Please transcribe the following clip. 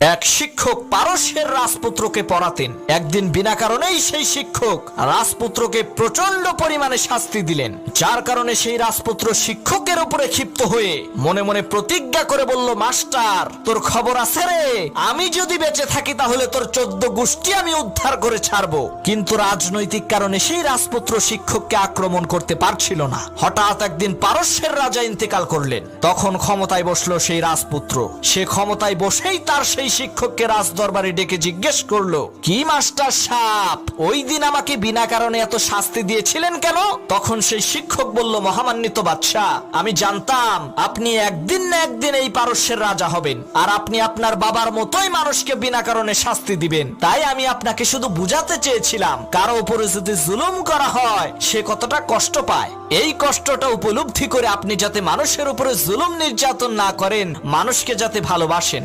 এক শিক্ষক পারস্যের রাজপুত্রকে পড়াতেন একদিন বিনা কারণেই সেই শিক্ষক রাজপুত্রকে প্রচণ্ড পরিমাণে শাস্তি দিলেন। যার কারণে সেই রাজপুত্র শিক্ষকের উপরে ক্ষিপ্ত হয়ে মনে মনে প্রতিজ্ঞা করে বলল, মাস্টার, তোর খবর আছে রে? আমি যদি বেঁচে থাকি তাহলে তোর চোদ্দ গোষ্ঠী আমি উদ্ধার করে ছাড়বো। কিন্তু রাজনৈতিক কারণে সেই রাজপুত্র শিক্ষককে আক্রমণ করতে পারছিল না। হঠাৎ একদিন পারস্যের রাজা ইন্তেকাল করলেন। তখন ক্ষমতায় বসল সেই রাজপুত্র। সে ক্ষমতায় বসেই তার সেই শিক্ষককে রাজ দরবারে ডেকে জিজ্ঞেস করল, কি মাস্টার সাপ? ওই দিন আমাকে বিনা কারণে এত শাস্তি দিয়েছিলেন কেন? তখন সেই শিক্ষক বলল, মহামান্বিত বাদশাহ আমি জানতাম আপনি একদিন না একদিন এই পারস্যের রাজা হবেন আর আপনি আপনার বাবার মতোই মানুষকে বিনা কারণে শাস্তি দিবেন। তাই আমি আপনাকে শুধু বুঝাতে চেয়েছিলাম, কারও উপরে যদি জুলুম করা হয়, সে কতটা কষ্ট পায়। এই কষ্টটা উপলব্ধি করে আপনি যাতে মানুষের উপরে জুলুম নির্যাতন না করেন, মানুষকে যাতে ভালোবাসেন।